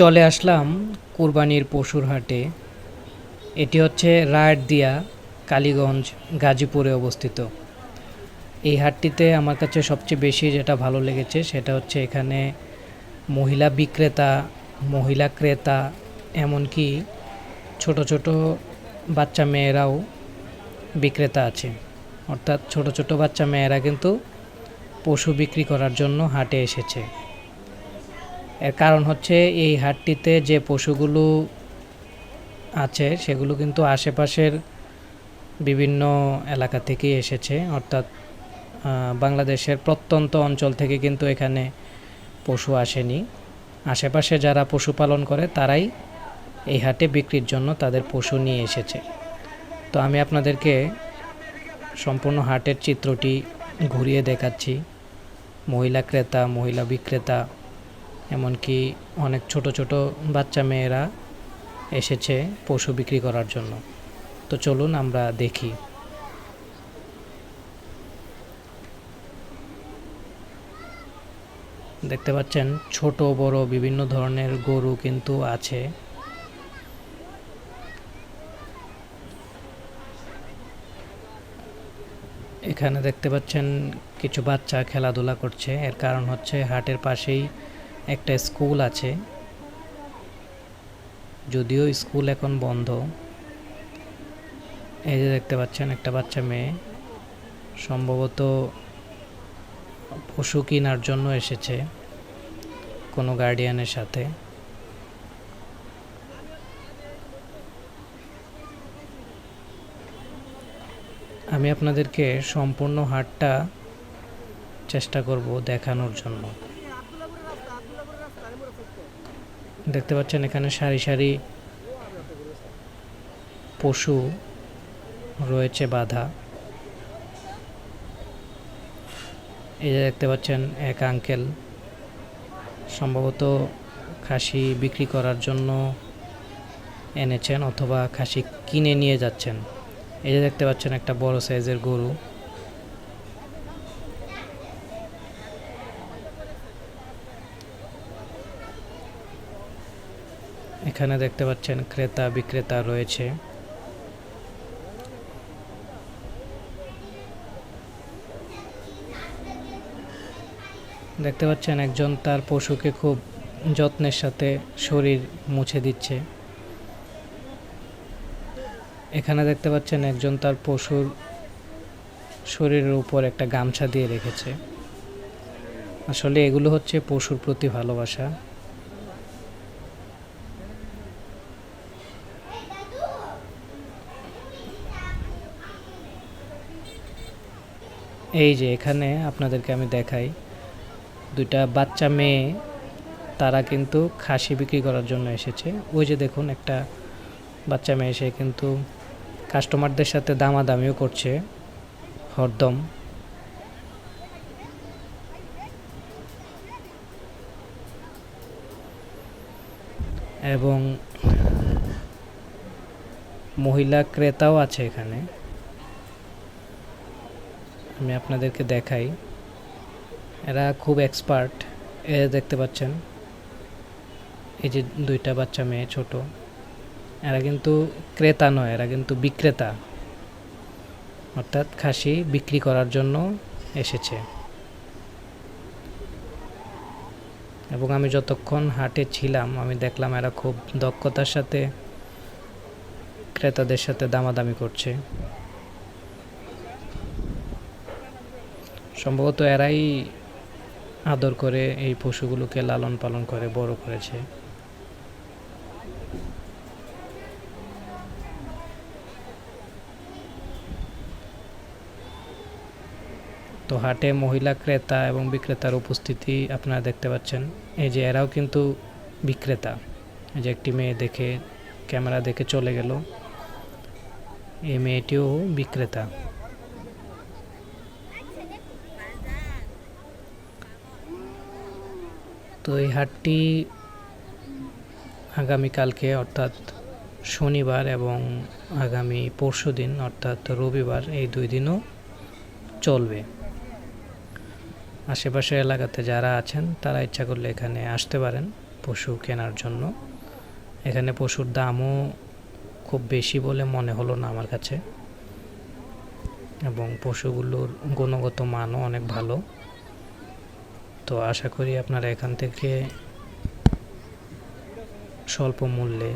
চলে আসলাম কুরবানির পশুর হাটে। এটি হচ্ছে রায়দিয়া কালীগঞ্জ, গাজীপুরে অবস্থিত। এই হাটটিতে আমার কাছে সবচেয়ে বেশি যেটা ভালো লেগেছে সেটা হচ্ছে এখানে মহিলা বিক্রেতা, মহিলা ক্রেতা, এমনকি ছোট ছোট বাচ্চা মেয়েরাও বিক্রেতা আছে। অর্থাৎ ছোট ছোট বাচ্চা মেয়েরা কিন্তু পশু বিক্রি করার জন্য হাটে এসেছে। এর কারণ হচ্ছে এই হাটটিতে যে পশুগুলো আছে, সেগুলো কিন্তু আশেপাশের বিভিন্ন এলাকা থেকেই এসেছে। অর্থাৎ বাংলাদেশের প্রত্যন্ত অঞ্চল থেকে কিন্তু এখানে পশু আসেনি। আশেপাশে যারা পশুপালন করে, তারাই এই হাটে বিক্রির জন্য তাদের পশু নিয়ে এসেছে। তো আমি আপনাদেরকে সম্পূর্ণ হাটের চিত্রটি ঘুরিয়ে দেখাচ্ছি। মহিলা ক্রেতা, মহিলা বিক্রেতা এমনকি অনেক ছোট ছোট বাচ্চা মেয়েরা এসেছে পশু বিক্রি করার জন্য। তো চলুন আমরা দেখি। দেখতে পাচ্ছেন, ছোট, বড়, বিভিন্ন ধরনের গরু কিন্তু আছে। এখানে দেখতে পাচ্ছেন, কিছু বাচ্চা খেলাধুলা করছে। এর কারণ হচ্ছে হাটের পাশেই একটা স্কুল আছে। যদিও স্কুল এখন বন্ধ। এই যে দেখতে পাচ্ছেন, একটা বাচ্চা মেয়ে। সম্ভবত পশু কেনার জন্য এসেছে কোনো গার্ডিয়ানের সাথে। আমি আপনাদেরকে সম্পূর্ণ হাটটা চেষ্টা করব দেখানোর জন্য। দেখতে পাচ্ছেন এখানে সারি সারি পশু রয়েছে, বাধা। এই যে দেখতে পাচ্ছেন এক আঙ্কেল। সম্ভবত খাসি বিক্রি করার জন্য এনেছেন অথবা খাসি কিনে নিয়ে যাচ্ছেন। এই যে দেখতে পাচ্ছেন একটা বড় সাইজের গরু। এখানে দেখতে পাচ্ছেন ক্রেতা বিক্রেতা রয়েছে। দেখতে পাচ্ছেন একজন তার পশুকে খুব যত্নের সাথে শরীর মুছে দিচ্ছে। এখানে দেখতে পাচ্ছেন একজন তার পশুর শরীরের উপর একটা গামছা দিয়ে রেখেছে। আসলে এগুলো হচ্ছে পশুর প্রতি ভালোবাসা। এই যে এখানে আপনাদেরকে আমি দেখাই, দুইটা বাচ্চা মেয়ে, তারা কিন্তু খাসি বিক্রি করার জন্য এসেছে। ওই যে দেখুন একটা বাচ্চা মেয়ে, সে কিন্তু কাস্টমারদের সাথে দামাদামিও করছে, হরদম। এবং মহিলা ক্রেতাও আছে এখানে। আমি আপনাদেরকে দেখাই। এরা খুব এক্সপার্ট এ দেখতে পাচ্ছেন। এই যে দুইটা বাচ্চা মেয়ে ছোট। এরা কিন্তু ক্রেতা নয়, এরা কিন্তু বিক্রেতা। অর্থাৎ খাসি বিক্রি করার জন্য এসেছে। এবং আমি যতক্ষণ হাটে ছিলাম, আমি দেখলাম এরা খুব দক্ষতার সাথে ক্রেতাদের সাথে দামাদামি করছে। সম্ভবত এরাই আদর করে এই পশুগুলোকে লালন পালন করে, বড় করেছে। তো হাটে মহিলা ক্রেতা এবং বিক্রেতার উপস্থিতি আপনারা দেখতে পাচ্ছেন। এই যে এরাও কিন্তু বিক্রেতা। এই যে একটি মেয়ে দেখে, ক্যামেরা দেখে চলে গেল। এই মেয়েটিও বিক্রেতা। তো এই হাটটি আগামীকালকে, অর্থাৎ শনিবার এবং আগামী পরশু দিন, অর্থাৎ রবিবার, এই দুই দিনও চলবে। আশেপাশের এলাকাতে যারা আছেন, তারা ইচ্ছা করলে এখানে আসতে পারেন পশু কেনার জন্য। এখানে পশুর দামও খুব বেশি বলে মনে হলো না আমার কাছে। এবং পশুগুলোর গুণগত মানও অনেক ভালো। তো আশা করি আপনারা এখান থেকে স্বল্প মূল্যে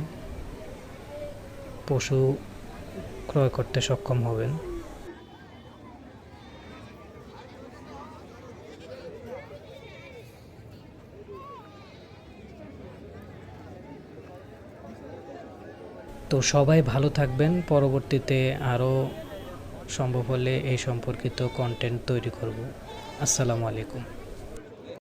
পশু ক্রয় করতে সক্ষম হবেন। তো সবাই ভালো থাকবেন, পরবর্তীতে আরও সম্ভব হলে এই সম্পর্কিত কন্টেন্ট তৈরি করব। আসসালামু আলাইকুম।